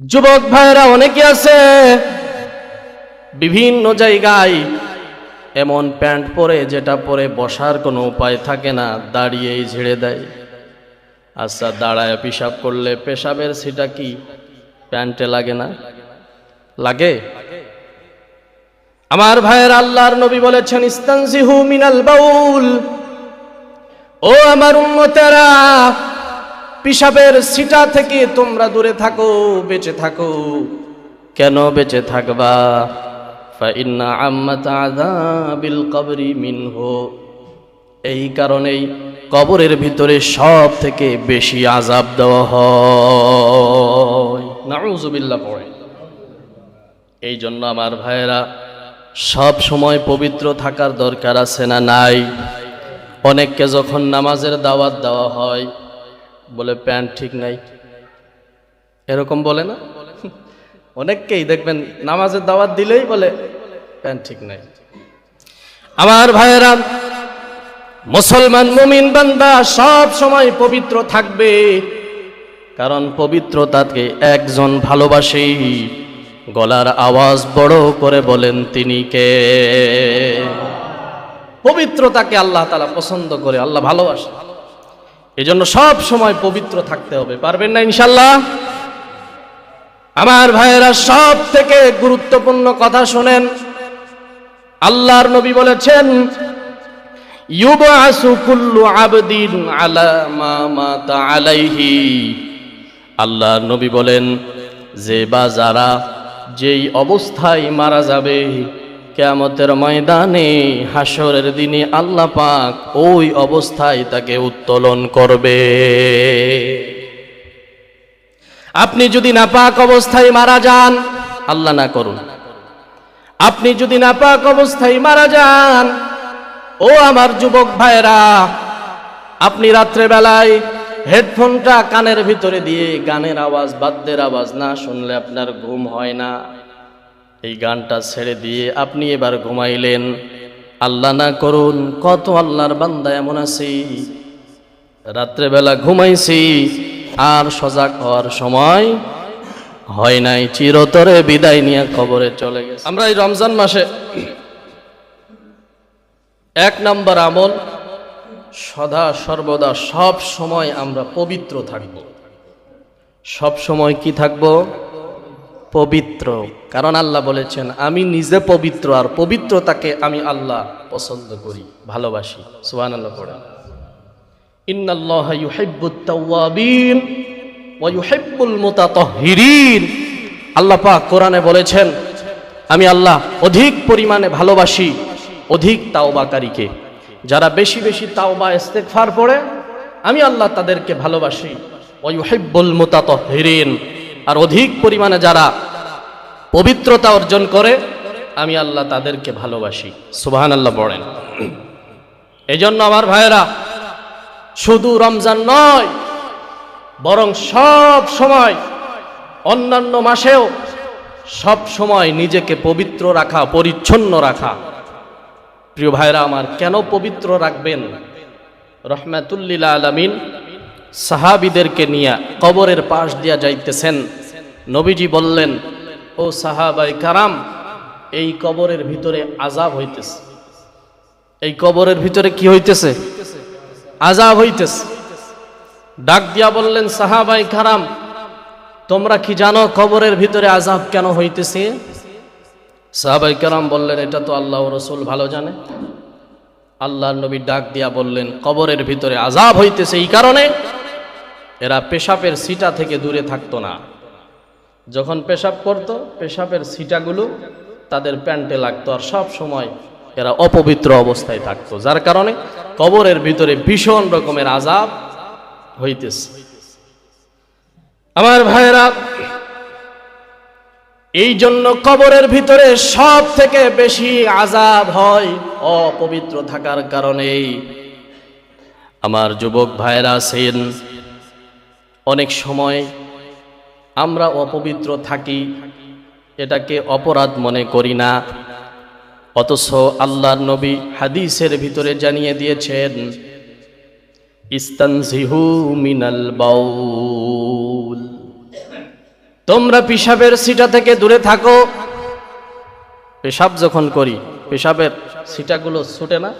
যুবক ভাইরা অনেকে আছে বিভিন্ন জায়গায় এমন প্যান্ট পরে যেটা পরে বসার কোনো উপায় থাকে না, দাঁড়িয়েই ঝেড়ে দেয়। আচ্ছা দাঁড়ায় পিসাব করলে পেশাবের সেটা কি? প্যান্টে লাগে না? লাগে? আমার ভাইয়ের আল্লাহর নবী বলেছেন, ইস্তানজিহু মিনাল বাউল। ও আমার উম্মতেরা পিসাবের সিটা থেকে তোমরা দূরে থাকো, বেঁচে থাকো। কেন বেঁচে থাকবা? মিনহু। এই কারণেই কবরের ভিতরে সব থেকে বেশি আজাব দেওয়া হয়। পড়ে। এই জন্য আমার ভাইয়েরা, সব সময় পবিত্র থাকার দরকার আছে না নাই? অনেককে যখন নামাজের দাওয়াত দেওয়া হয় বলে প্যান্ট ঠিক নাই। এরকম বলে না? অনেককেই দেখবেন নামাজের দাওয়াত দিলেই বলে প্যান্ট ঠিক নাই। আমার ভাইয়েরা, মুসলমান মুমিন বান্দা সব সময় পবিত্র থাকবে, কারণ পবিত্রতাকে একজন ভালোবাসেই গলার আওয়াজ বড় করে বলেন তিনি কে? পবিত্রতাকে আল্লাহ তালা পছন্দ করে, আল্লাহ ভালোবাসে। এই জন্য সব সময় পবিত্র থাকতে হবে। পারবেন না ইনশাল্লাহ আমার ভাইয়েরা সব থেকে গুরুত্বপূর্ণ কথা শোনেন। আল্লাহর নবী বলেছেন আল্লাহর নবী বলেন, যে বা যারা যেই অবস্থায় মারা যাবে কেয়ামতের ময়দানে হাসরের দিনে আল্লাহ পাক ওই অবস্থায় তাকে উত্তোলন করবে। আপনি যদি নাপাক অবস্থায় মারা যান, আল্লাহ না করুন। আপনি যদি নাপাক অবস্থায় মারা যান, ও আমার যুবক ভাইরা আপনি রাত্রে বেলায় হেডফোনটা কানের ভিতরে দিয়ে গানের আওয়াজ, বাদ্যের আওয়াজ না শুনলে আপনার ঘুম হয় না। এই গানটা ছেড়ে দিয়ে আপনি এবার ঘুমাইলেন। আল্লাহ না করুন, কত আল্লাহর বান্দা এমন আছি। রাত্রেবেলা ঘুমাইছি, আর সজাগ হওয়ার সময় হয় নাই, চিরতরে বিদায় নিয়ে খবরে চলে গেছে। আমরা এই রমজান মাসে এক নাম্বার আমল, সদা সর্বদা সব সময় আমরা পবিত্র থাকব। সব সময় কি থাকব? পবিত্র। কারণ আল্লাহ বলেছেন, আমি নিজে পবিত্র আর পবিত্রতাকে আমি আল্লাহ পছন্দ করি। ভালোবাসি। সুহান আল্লাহ মুতাতাহহিরিন আল্লাহ পাক কোরআনে বলেছেন, আমি আল্লাহ অধিক পরিমাণে ভালোবাসি অধিক তাওবাকারীকে। যারা বেশি বেশি তাওবা, ইস্তেগফার পড়ে, আমি আল্লাহ তাদেরকে ভালোবাসি। ওয়া ইউহিব্বুল মুতাতাহহিরিন আর অধিক পরিমাণে যারা পবিত্রতা অর্জন করে, আমি আল্লাহ তাদেরকে ভালোবাসি। সুবহানাল্লাহ পড়েন এজন্য আমার ভাইয়েরা, শুধু রমজান নয়, বরং সব সময়, অন্যান্য মাসেও সব সময় নিজেকে পবিত্র রাখা, পরিচ্ছন্ন রাখা। প্রিয় ভাইরা আমার, কেন পবিত্র রাখবেন? রহমাতুল্লিল আলমিন সাহাবিদেরকে নিয়ে কবরের পাশ দিয়া যাইতেছেন। নবীজি বললেন, ও সাহাবাই কারাম, এই কবরের ভিতরে আজাব হইতেছে। এই কবরের ভিতরে কি হইতেছে? আজাব হইতেছে। ডাক দিয়া বললেন, সাহাবাই কারাম, তোমরা কি জানো কবরের ভিতরে আজাব কেন হইতেছে? সাহাবাই কারাম বললেন, এটা তো আল্লাহ রসুল ভালো জানে। আল্লাহ নবী ডাক দিয়া বললেন, কবরের ভিতরে আজাব হইতেছে এই কারণে, এরা পেশাবের সিটা থেকে দূরে থাকতো না। যখন পেশাব করতো, পেশাবের সিটাগুলো তাদের প্যান্টে লাগতো আর সব সময় এরা অপবিত্র অবস্থায় থাকতো, যার কারণে কবরের ভিতরে ভীষণ রকমের আজাব হইতেছে। আমার ভাইয়েরা এই জন্য কবরের ভিতরে সব থেকে বেশি আজাব হয় অপবিত্র থাকার কারণেই। আমার যুবক ভাইয়েরা আছেন, অনেক সময় আমরা অপবিত্র থাকি, এটাকে অপরাধ মনে করি না। অথচ আল্লাহর নবী হাদিসের ভিতরে জানিয়ে দিয়েছেন, ইস্তানজিহু মিনাল বাউল। তোমরা পিসাবের সিটা থেকে দূরে থাকো। পেশাব যখন করি, পেশাবের সিটাগুলো ছুটে না?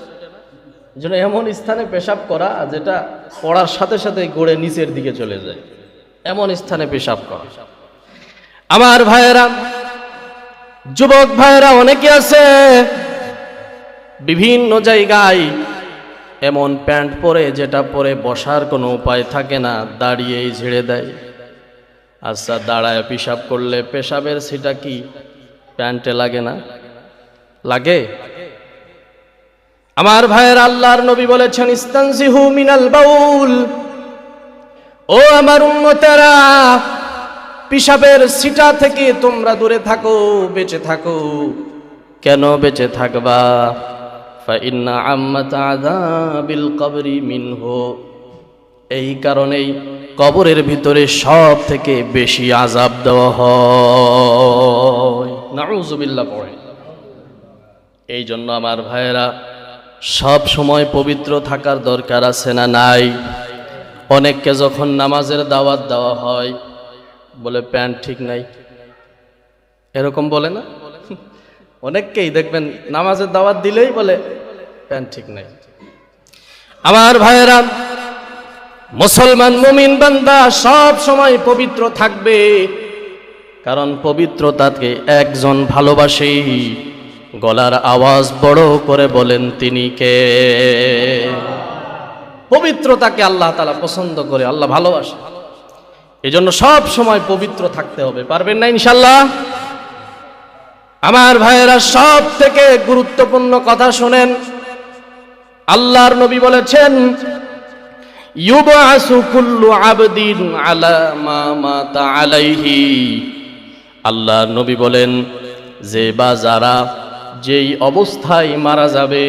জন্য এমন স্থানে পেশাব করা, যেটা পড়ার সাথে সাথে গড়ে নিচের দিকে চলে যায়। এমন স্থানে পেশাব করা। আমার ভাইয়েরা, যুবক ভাইয়েরা অনেকে আছে, বিভিন্ন জায়গায় এমন প্যান্ট পরে যেটা পরে বসার কোনো উপায় থাকে না, দাঁড়িয়েই ঝেড়ে দেয়। আচ্ছা দাঁড়ায় পেশাব করলে পেশাবের সেটা কি? প্যান্টে লাগে না? লাগে? আমার ভাইয়ের আল্লাহর নবী বলেছেন, ইস্তানসিহু মিনাল বাউল। ও আমার উম্মতেরা পিসাবের সিটা থেকে তোমরা দূরে থাকো, বেঁচে থাকো। কেন বেঁচে থাকবা? ফাইন্না আম্মাত আযাবিল কবরি এই কারণেই কবরের ভিতরে সব থেকে বেশি আজাব দেওয়া হয়। নাউজুবিল্লাহ পড়ে। এই জন্য আমার ভাইয়েরা, সব সময় পবিত্র থাকার দরকার আছে না নাই? অনেককে যখন নামাজের দাওয়াত দেওয়া হয়, বলে প্যান্ট ঠিক নাই। এরকম বলে না? অনেককেই দেখবেন নামাজের দাওয়াত দিলেই বলে প্যান্ট ঠিক নাই। আমার ভাইয়েরা, মুসলমান মুমিন বান্দা সব সময় পবিত্র থাকবে, কারণ পবিত্রতাকে একজন ভালোবাসে। গলার আওয়াজ বড় করে বলেন তিনি কে? পবিত্রতাকে আল্লাহ তালা পছন্দ করে, আল্লাহ ভালোবাসে। এই জন্য সব সময় পবিত্র থাকতে হবে, পারবেন না ইনশাল্লাহ আমার ভাইয়েরা সব থেকে গুরুত্বপূর্ণ কথা শোনেন, আল্লাহর নবী বলেছেন আলাইহি। আল্লাহর নবী বলেন, যে বা যারা যেই অবস্থায় মারা যাবে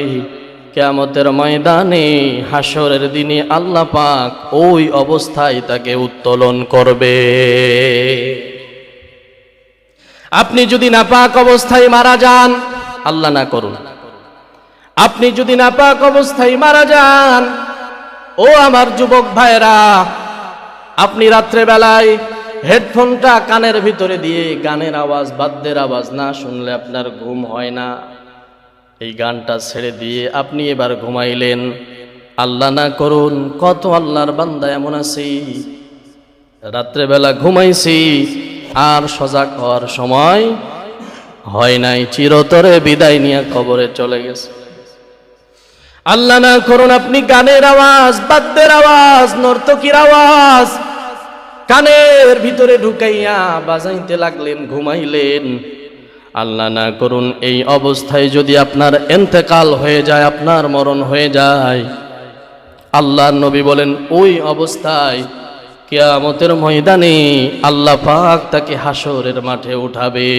কেয়ামতের ময়দানে হাসরের দিনে আল্লাহ পাক ওই অবস্থায় তাকে উত্তোলন করবে। আপনি যদি নাপাক অবস্থায় মারা যান, আল্লাহ না করুন। আপনি যদি নাপাক অবস্থায় মারা যান, ও আমার যুবক ভাইরা আপনি রাত্রে বেলায় হেডফোনটা কানের ভিতরে দিয়ে গানের আওয়াজ, বাদ্যের আওয়াজ না শুনলে আপনার ঘুম হয় না। এই গানটা ছেড়ে দিয়ে আপনি এবার ঘুমাইলেন। আল্লাহ না করুন, কত আল্লাহর বান্দা এমন আছি। রাত্রেবেলা ঘুমাইছি, আর সজাগ হওয়ার সময় হয় নাই, চিরতরে বিদায় নিয়ে কবরে চলে গেছে। আল্লাহ না করুন, আপনি গানের আওয়াজ, বাদ্যের আওয়াজ, নর্তকীর আওয়াজ, কানের ভিতরে ঢুকাইয়া বাজাইতে লাগলেন, ঘুমাইলেন। আল্লাহ না করুন, এই অবস্থায় যদি আপনার এন্তেকাল হয়ে যায়, আপনার মরণ হয়ে যায়। আল্লাহ নবী বলেন, ওই অবস্থায় কেয়ামতের ময়দানে আল্লাহ পাক তাকে হাসরের মাঠে উঠাবে।